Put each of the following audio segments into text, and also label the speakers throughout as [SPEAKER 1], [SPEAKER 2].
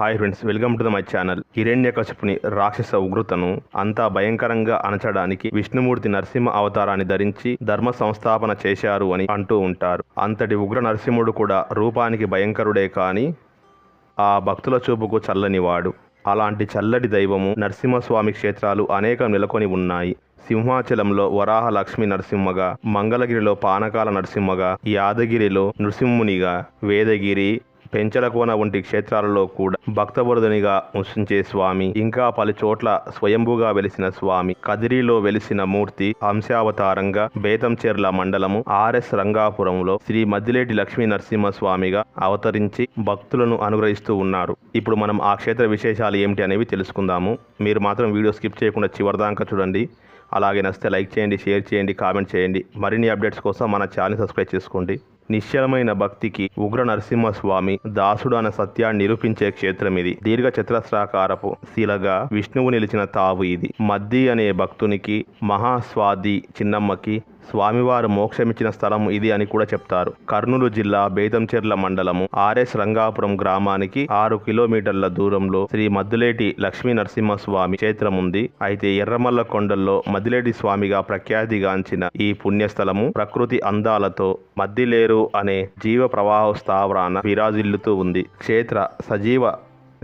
[SPEAKER 1] Hi friends welcome to the my channel హిరణ్యకశిపుని రాక్షస ఉగ్రతను అంతా భయంకరంగా అణచడానికి విష్ణుమూర్తి నరసింహ అవతారాన్ని ధరించి ధర్మ సంస్థాపన చేశారు అని అంటూ ఉంటారు. అంతటి ఉగ్ర నరసింహుడు కూడా రూపానికి భయంకరుడే కాని ఆ భక్తుల చూపుకు చల్లనివాడు అలాంటి చల్లటి దైవము నరసింహస్వామి క్షేత్రాలు అనేక నెలకొని ఉన్నాయి. సింహాచలంలో వరాహ లక్ష్మి నరసింహగా మంగళగిరిలో పానకాల నరసింహగా యాదగిరిలో నృసింహునిగా వేదగిరి పెంచలకోన వంటి క్షేత్రాలలో కూడా భక్తవరుదునిగా ఉంచే స్వామి ఇంకా పలు చోట్ల స్వయంభూగా వెలిసిన స్వామి కదిరిలో వెలిసిన మూర్తి అంశావతారంగా బేతంచెర్ల మండలము ఆర్ఎస్ రంగాపురంలో శ్రీ మద్దిలేటి లక్ష్మీ నరసింహస్వామిగా అవతరించి భక్తులను అనుగ్రహిస్తూ ఉన్నారు. ఇప్పుడు మనం ఆ క్షేత్ర విశేషాలు ఏమిటి అనేవి తెలుసుకుందాము. మీరు మాత్రం వీడియో స్కిప్ చేయకుండా చివరిదాకా చూడండి. అలాగే నచ్చితే లైక్ చేయండి షేర్ చేయండి కామెంట్ చేయండి. మరిన్ని అప్డేట్స్ కోసం మన ఛానల్ సబ్స్క్రైబ్ చేసుకోండి. నిశ్చలమైన భక్తికి ఉగ్ర నరసింహస్వామి దాసుడు అన్న సత్యాన్ని నిరూపించే క్షేత్రం ఇది దీర్ఘ చతురస్రాకారపు శిలగా విష్ణువు నిలిచిన తావు ఇది. మద్ది అనే భక్తునికి మహాస్వాది చిన్నమ్మకి స్వామివారు మోక్షమిచ్చిన స్థలం ఇది అని కూడా చెప్తారు. కర్నూలు జిల్లా బేదంచెర్ల మండలము ఆర్ఎస్ రంగాపురం గ్రామానికి ఆరు కిలోమీటర్ల దూరంలో శ్రీ మద్దులేటి లక్ష్మీ నరసింహస్వామి క్షేత్రం ఉంది అయితే ఎర్రమల్ల కొండల్లో మద్దిలేటి స్వామిగా ప్రఖ్యాతిగాంచిన ఈ పుణ్యస్థలము ప్రకృతి అందాలతో మద్దిలేరు అనే జీవ ప్రవాహ స్థావరాన విరాజిల్లుతూ ఉంది. క్షేత్ర సజీవ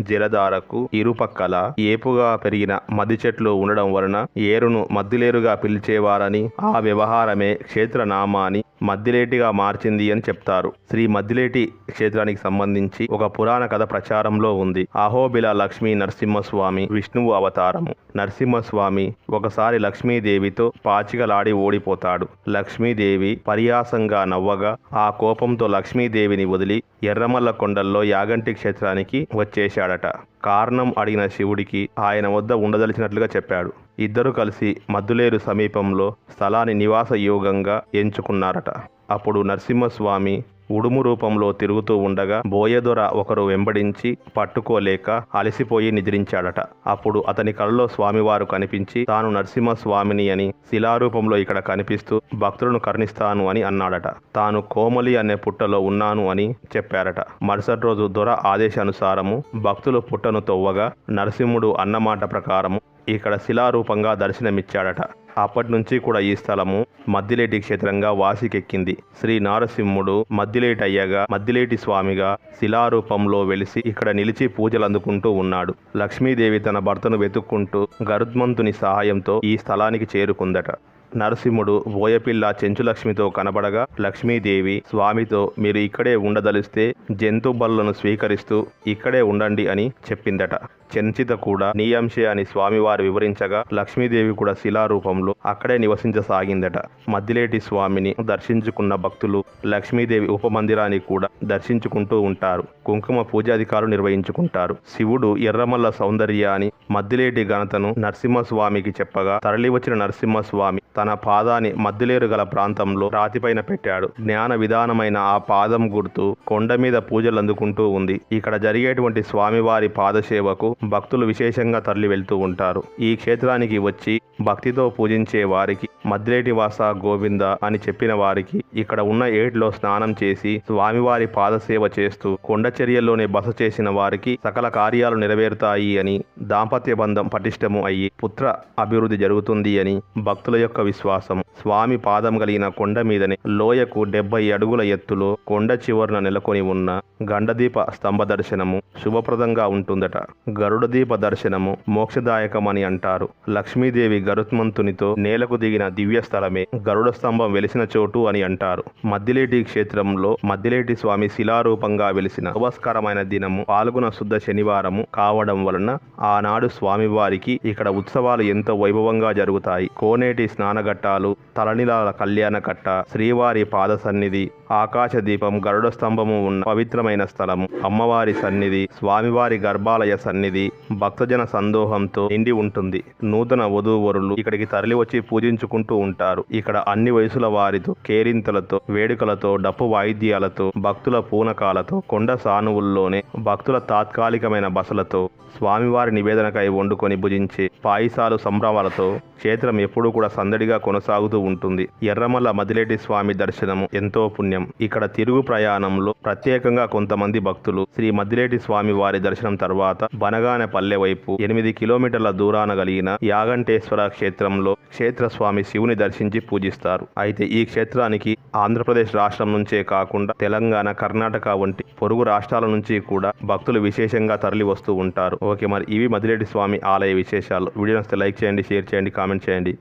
[SPEAKER 1] జలధారకు ఇరుపక్కల ఏపుగా పెరిగిన మద్ది చెట్లు ఉండడం వలన ఏరును మద్దిలేరుగా పిలిచేవారని ఆ వ్యవహారమే క్షేత్రనామాని మద్దిలేటిగా మార్చింది అని చెప్తారు. శ్రీ మద్దిలేటి క్షేత్రానికి సంబంధించి ఒక పురాణ కథ ప్రచారంలో ఉంది. అహోబిల లక్ష్మీ నరసింహస్వామి విష్ణువు అవతారము. నరసింహస్వామి ఒకసారి లక్ష్మీదేవితో పాచికలాడి ఓడిపోతాడు. లక్ష్మీదేవి పరియాసంగా నవ్వగా ఆ కోపంతో లక్ష్మీదేవిని వదిలి ఎర్రమల్ల కొండల్లో యాగంటి క్షేత్రానికి వచ్చేశాడట. కారణం అడిగిన శివుడికి ఆయన వద్ద ఉండదలిచినట్లుగా చెప్పాడు. ఇద్దరు కలిసి మద్దులేరు సమీపంలో స్థలాన్ని నివాస యోగంగా ఎంచుకున్నారట. అప్పుడు నరసింహస్వామి ఉడుము రూపంలో తిరుగుతూ ఉండగా బోయదొర ఒకరు వెంబడించి పట్టుకోలేక అలసిపోయి నిద్రించాడట. అప్పుడు అతని కలలో స్వామివారు కనిపించి తాను నరసింహస్వామిని అని శిలారూపంలో ఇక్కడ కనిపిస్తూ భక్తులను కరుణిస్తాను అని అన్నాడట. తాను కోమలి అనే పుట్టలో ఉన్నాను అని చెప్పారట. మరుసటి రోజు దొర ఆదేశానుసారము భక్తులు పుట్టను తొవ్వగా నరసింహుడు అన్నమాట ప్రకారము ఇక్కడ శిలారూపంగా దర్శనమిచ్చాడట. అప్పటి నుంచి కూడా ఈ స్థలము మద్దిలేటి క్షేత్రంగా వాసికెక్కింది. శ్రీ నారసింహుడు మద్దిలేటి అయ్యగా మద్దిలేటి స్వామిగా శిలారూపంలో వెలిసి ఇక్కడ నిలిచి పూజలు అందుకుంటూ ఉన్నాడు. లక్ష్మీదేవి తన భర్తను వెతుక్కుంటూ గరుత్మంతుని సహాయంతో ఈ స్థలానికి చేరుకుందట. నరసింహుడు బోయపిల్ల చెంచులక్ష్మితో కనబడగా లక్ష్మీదేవి స్వామితో మీరు ఇక్కడే ఉండదలిస్తే జంతు బలులను స్వీకరిస్తూ ఇక్కడే ఉండండి అని చెప్పిందట. చెంచిత కూడా నీయంశే అని స్వామివారు వివరించగా లక్ష్మీదేవి కూడా శిలారూపంలో అక్కడే నివసించసాగిందట. మద్దిలేటి స్వామిని దర్శించుకున్న భక్తులు లక్ష్మీదేవి ఉపమందిరాన్ని కూడా దర్శించుకుంటూ ఉంటారు. కుంకుమ పూజాధికారులు నిర్వహించుకుంటారు. శివుడు ఎర్రమల్ల సౌందర్యాన్ని మద్దిలేటి ఘనతను నరసింహస్వామికి చెప్పగా తరలివచ్చిన నరసింహస్వామి తన తన పాదాన్ని మద్దిలేరు గల ప్రాంతంలో రాతిపైన పెట్టాడు. జ్ఞాన విధానమైన ఆ పాదం గుర్తు కొండ మీద పూజలు అందుకుంటూ ఉంది. ఇక్కడ జరిగేటువంటి స్వామివారి పాదసేవకు భక్తులు విశేషంగా తరలి వెళ్తూ ఉంటారు. ఈ క్షేత్రానికి వచ్చి భక్తితో పూజించే వారికి మద్రేటి వాస గోవింద అని చెప్పిన వారికి ఇక్కడ ఉన్న ఏటిలో స్నానం చేసి స్వామివారి పాదసేవ చేస్తూ కొండచర్యల్లోనే బస చేసిన వారికి సకల కార్యాలు నెరవేరుతాయి అని దాంపత్య బంధం పటిష్టము అయ్యి పుత్ర అభివృద్ధి జరుగుతుంది అని భక్తుల యొక్క విశ్వాసం స్వామి పాదం కలిగిన కొండ మీదనే లోయకు డెబ్బై అడుగుల ఎత్తులో కొండ చివరన నెలకొని ఉన్న గండదీప స్తంభ దర్శనము శుభప్రదంగా ఉంటుందట. గరుడ దీప దర్శనము మోక్షదాయకమని అంటారు. లక్ష్మీదేవి గరుత్మంతునితో నేలకు దిగిన దివ్య స్థలమే గరుడ స్తంభం వెలిసిన చోటు అని అంటారు. మద్దిలేటి క్షేత్రంలో మద్దిలేటి స్వామి శిలారూపంగా వెలిసిన ఉపస్కరమైన దినము పాల్గొన శుద్ధ శనివారము కావడం వలన ఆనాడు స్వామివారికి ఇక్కడ ఉత్సవాలు ఎంతో వైభవంగా జరుగుతాయి. కోనేటి స్నానఘట్టాలు తలనిలాల కళ్యాణ కట్ట శ్రీవారి పాద సన్నిధి ఆకాశ దీపం గరుడ స్తంభము ఉన్న పవిత్రమైన స్థలము. అమ్మవారి సన్నిధి స్వామివారి గర్భాలయ సన్నిధి భక్తజన సందోహంతో నిండి ఉంటుంది. నూతన వధూవరులు ఇక్కడికి తరలి వచ్చి పూజించుకుంటూ ఉంటారు. ఇక్కడ అన్ని వయసుల వారితో కేరింతలతో వేడుకలతో డప్పు వాయిద్యాలతో భక్తుల పూనకాలతో కొండ సానువుల్లోనే భక్తుల తాత్కాలికమైన బసలతో స్వామివారి నివేదనకై వండుకొని భుజించే పాయసాలు సంభ్రమాలతో క్షేత్రం ఎప్పుడూ కూడా సందడి నెమ్మదిగా కొనసాగుతూ ఉంటుంది. ఎర్రమల మదిలేటి స్వామి దర్శనము ఎంతో పుణ్యం. ఇక్కడ తిరుగు ప్రయాణంలో ప్రత్యేకంగా కొంతమంది భక్తులు శ్రీ మద్దిలేటి స్వామి వారి దర్శనం తర్వాత బనగానె పల్లె వైపు ఎనిమిది కిలోమీటర్ల దూరాన కలిగిన యాగంటేశ్వర క్షేత్రంలో క్షేత్రస్వామి శివుని దర్శించి పూజిస్తారు. అయితే ఈ క్షేత్రానికి ఆంధ్రప్రదేశ్ రాష్ట్రం నుంచే కాకుండా తెలంగాణ కర్ణాటక వంటి పొరుగు రాష్ట్రాల నుంచి కూడా భక్తులు విశేషంగా తరలి వస్తూ ఉంటారు. ఓకే మరి ఇవి మదిలేటి స్వామి ఆలయ విశేషాలు. వీడియో నచ్చితే లైక్ చేయండి షేర్ చేయండి కామెంట్ చేయండి.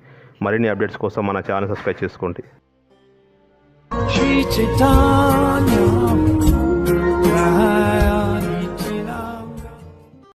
[SPEAKER 1] మరిన్ని అప్డేట్స్ కోసం మన ఛానల్ సబ్స్క్రైబ్ చేసుకోండి.